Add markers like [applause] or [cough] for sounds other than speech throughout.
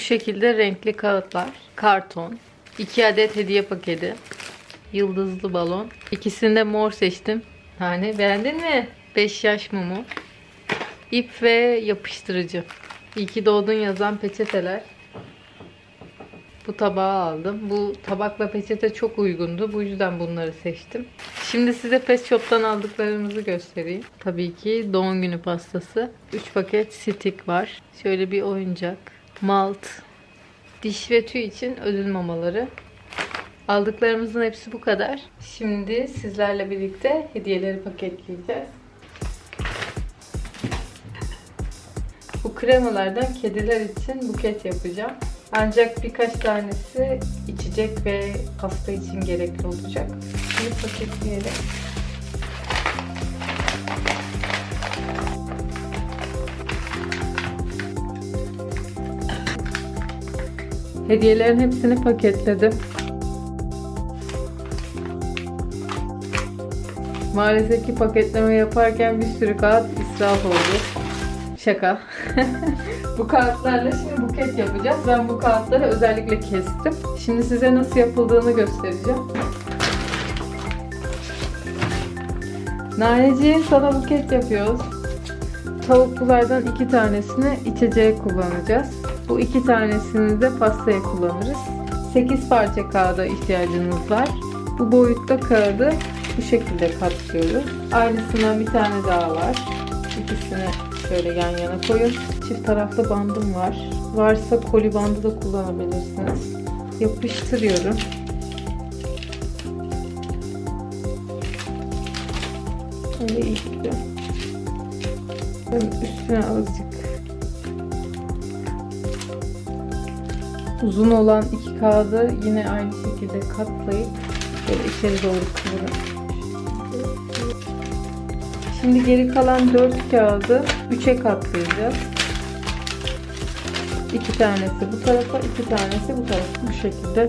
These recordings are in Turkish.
Şekilde renkli kağıtlar, karton, 2 adet hediye paketi, yıldızlı balon. İkisini de mor seçtim. Hani beğendin mi? 5 yaş mumu. İp ve yapıştırıcı. İyi ki doğdun yazan peçeteler. Bu tabağı aldım. Bu tabakla peçete çok uygundu. Bu yüzden bunları seçtim. Şimdi size Pet Shop'tan aldıklarımızı göstereyim. Tabii ki doğum günü pastası. 3 paket stick var. Şöyle bir oyuncak. Malt. Diş ve tüy için ödül mamaları. Aldıklarımızın hepsi bu kadar. Şimdi sizlerle birlikte hediyeleri paketleyeceğiz. Bu kremalardan kediler için buket yapacağım. Ancak birkaç tanesi içecek ve pasta için gerekli olacak. Şimdi paketleyelim. Hediyelerin hepsini paketledim. Maalesef ki paketleme yaparken bir sürü kağıt israf oldu. Şaka. [laughs] bu kağıtlarla şimdi buket yapacağız. Ben bu kağıtları özellikle kestim. Şimdi size nasıl yapıldığını göstereceğim. Naneciğim sana buket yapıyoruz. Tavuklulardan iki tanesini içeceğe kullanacağız. Bu iki tanesini de pastaya kullanırız. 8 parça kağıda ihtiyacınız var. Bu boyutta kağıdı bu şekilde katlıyoruz. Aynısından bir tane daha var. İkisini şöyle yan yana koyun. Çift taraflı bandım var. Varsa koli bandı da kullanabilirsiniz. Yapıştırıyorum. Böyle. Ben üstüne azıcık uzun olan iki kağıdı yine aynı şekilde katlayıp böyle içeri doğru kıvırın. Şimdi geri kalan 4 kağıdı 3'e katlayacağız. 2 tanesi bu tarafa, 2 tanesi bu tarafa. Bu şekilde.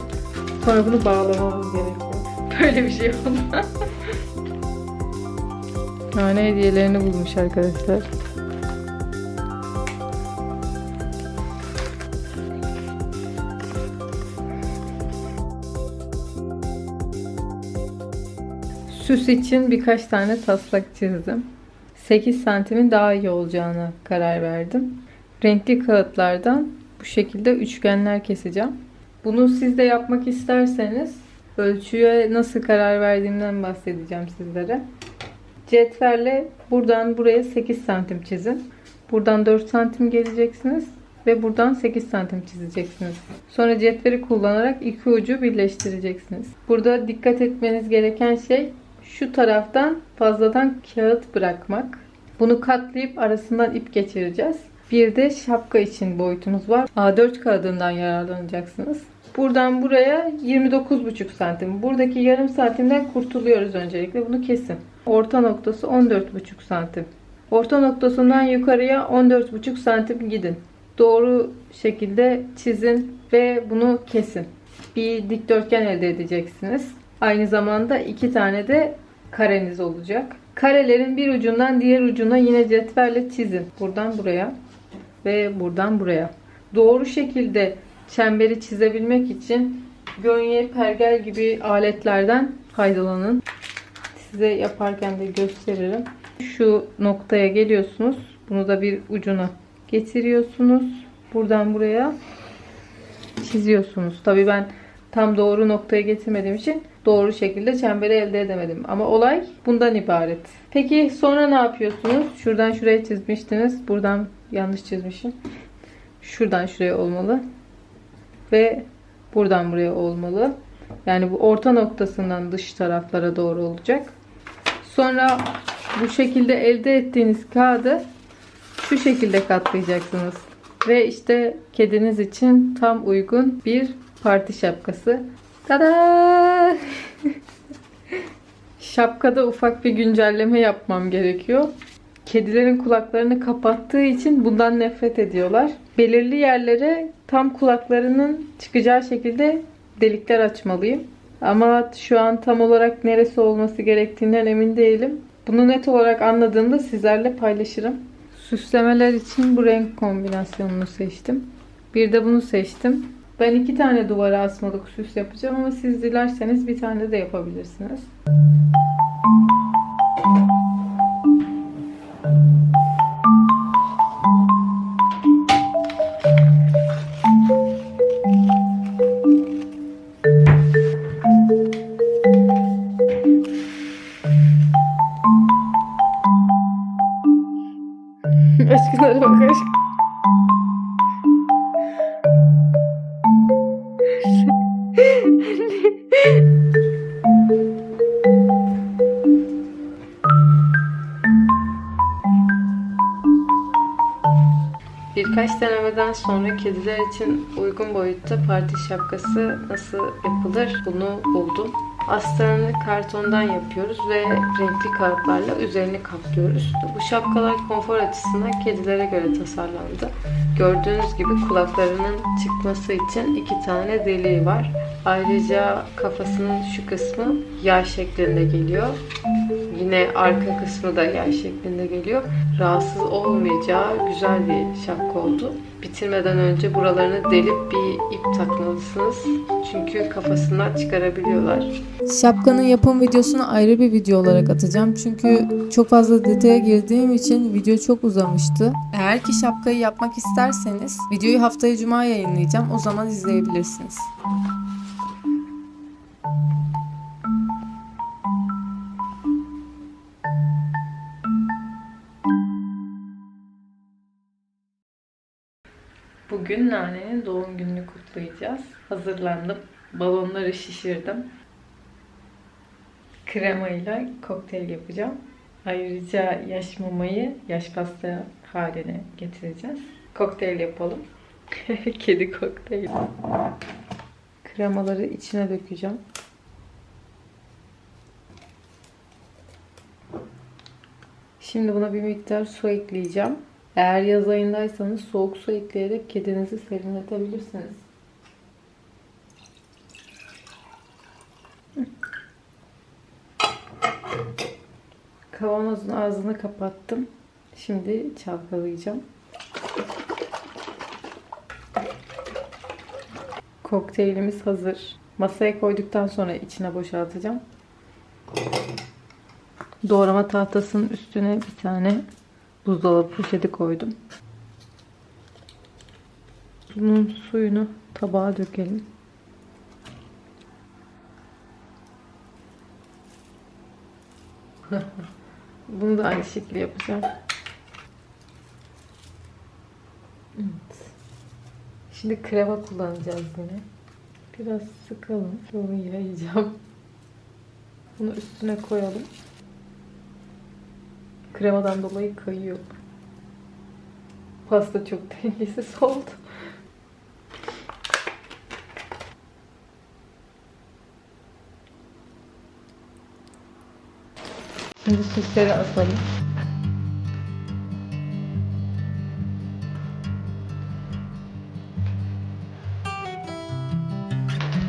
Sonra bunu bağlamamız gerekiyor. [laughs] Böyle bir şey oldu. Nane hediyelerini bulmuş arkadaşlar. Süs için birkaç tane taslak çizdim. 8 santimin daha iyi olacağına karar verdim. Renkli kağıtlardan bu şekilde üçgenler keseceğim. Bunu siz de yapmak isterseniz ölçüye nasıl karar verdiğimden bahsedeceğim sizlere. Cetvelle buradan buraya 8 santim çizin. Buradan 4 santim geleceksiniz ve buradan 8 santim çizeceksiniz. Sonra cetveli kullanarak iki ucu birleştireceksiniz. Burada dikkat etmeniz gereken şey şu taraftan fazladan kağıt bırakmak. Bunu katlayıp arasından ip geçireceğiz. Bir de şapka için boyutumuz var. A4 kağıdından yararlanacaksınız. Buradan buraya 29,5 santim. Buradaki yarım santimden kurtuluyoruz öncelikle. Bunu kesin. Orta noktası 14,5 santim. Orta noktasından yukarıya 14,5 santim gidin. Doğru şekilde çizin ve bunu kesin. Bir dikdörtgen elde edeceksiniz. Aynı zamanda iki tane de kareniz olacak. Karelerin bir ucundan diğer ucuna yine cetvelle çizin. Buradan buraya ve buradan buraya. Doğru şekilde çemberi çizebilmek için gönye, pergel gibi aletlerden faydalanın. Size yaparken de gösteririm. Şu noktaya geliyorsunuz. Bunu da bir ucuna getiriyorsunuz. Buradan buraya çiziyorsunuz. Tabii ben tam doğru noktaya getirmediğim için doğru şekilde çemberi elde edemedim. Ama olay bundan ibaret. Peki sonra ne yapıyorsunuz? Şuradan şuraya çizmiştiniz. Buradan yanlış çizmişim. Şuradan şuraya olmalı. Ve buradan buraya olmalı. Yani bu orta noktasından dış taraflara doğru olacak. Sonra bu şekilde elde ettiğiniz kağıdı şu şekilde katlayacaksınız. Ve işte kediniz için tam uygun bir parti şapkası. Tada! [laughs] Şapkada ufak bir güncelleme yapmam gerekiyor. Kedilerin kulaklarını kapattığı için bundan nefret ediyorlar. Belirli yerlere tam kulaklarının çıkacağı şekilde delikler açmalıyım. Ama şu an tam olarak neresi olması gerektiğinden emin değilim. Bunu net olarak anladığımda sizlerle paylaşırım. Süslemeler için bu renk kombinasyonunu seçtim. Bir de bunu seçtim. Ben iki tane duvara asmalık süs yapacağım ama siz dilerseniz bir tane de yapabilirsiniz. Aşkınlara bak. Denemeden sonra kediler için uygun boyutta parti şapkası nasıl yapılır bunu buldum. Astarını kartondan yapıyoruz ve renkli kağıtlarla üzerini kaplıyoruz. Bu şapkalar konfor açısından kedilere göre tasarlandı. Gördüğünüz gibi kulaklarının çıkması için iki tane deliği var. Ayrıca kafasının şu kısmı yay şeklinde geliyor. Yine arka kısmı da yay şeklinde geliyor. Rahatsız olmayacağı güzel bir şapka oldu. Bitirmeden önce buralarını delip bir ip takmalısınız. Çünkü kafasından çıkarabiliyorlar. Şapkanın yapım videosunu ayrı bir video olarak atacağım. Çünkü çok fazla detaya girdiğim için video çok uzamıştı. Eğer ki şapkayı yapmak isterseniz videoyu haftaya cuma yayınlayacağım. O zaman izleyebilirsiniz. Bugün Nane'nin doğum gününü kutlayacağız. Hazırlandım. Balonları şişirdim. Kremayla kokteyl yapacağım. Ayrıca yaş mamayı yaş pasta haline getireceğiz. Kokteyl yapalım. [laughs] Kedi kokteyli. Kremaları içine dökeceğim. Şimdi buna bir miktar su ekleyeceğim. Eğer yaz ayındaysanız soğuk su ekleyerek kedinizi serinletebilirsiniz. Kavanozun ağzını kapattım. Şimdi çalkalayacağım. Kokteylimiz hazır. Masaya koyduktan sonra içine boşaltacağım. Doğrama tahtasının üstüne bir tane buzdolabı poşeti koydum. Bunun suyunu tabağa dökelim. [laughs] Bunu da aynı şekilde yapacağım. Evet. Şimdi krema kullanacağız yine. Biraz sıkalım. Sonra yayacağım. Bunu üstüne koyalım. Kremadan dolayı kayıyor. Pasta çok [laughs] dengesiz oldu. Şimdi süsleri asalım.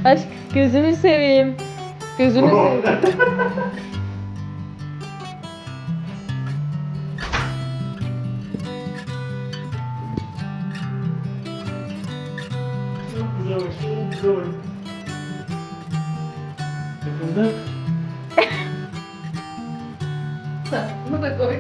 Aşk gözünü seveyim. Gözünü [laughs] seveyim. [laughs] Yakında Bunu da koy.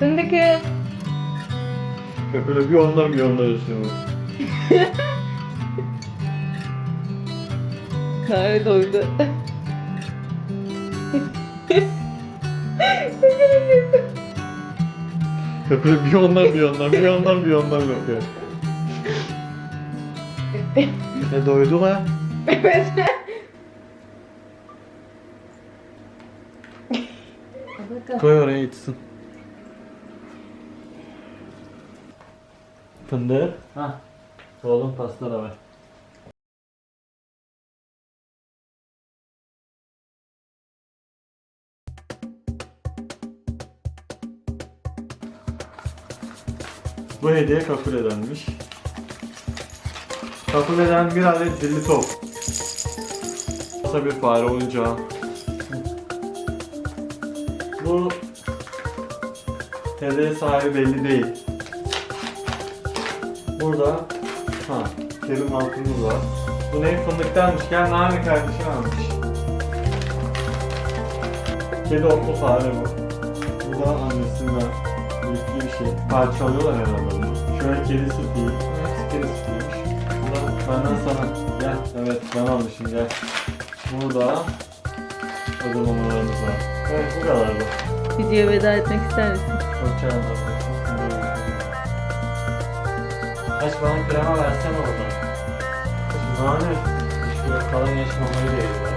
Fındıkım. ya böyle bir ondan bir ondan istiyorum. [laughs] Kare doydu. Böyle bir ondan bir ondan bir ondan bir ondan yok ya. Ne doydu ha? Koy oraya içsin. Fındık. Ha. Oğlum pasta da var. Bu hediye kabul edenmiş. Kapı veren bir adet zilli top. Kısa bir fare oyuncağı. Bu TD sahibi belli değil. Burada ha Kerim altımız var. Bu ne fındıktanmış. Gel Nami kardeşim almış. Kedi otlu fare bu. Parçalıyorlar herhalde bunu. Şöyle kedi sütü değil. Kedi sütüymüş. Bu da benden sana. Gel. Evet ben almışım gel. Burada ödememalarımız var. Evet bu kadar da. Videoya veda etmek ister misin? Hoşçakalın arkadaşlar. Kaç bana krema versene orada. Nane. Şuraya kalan yaşmamayı da yiyor.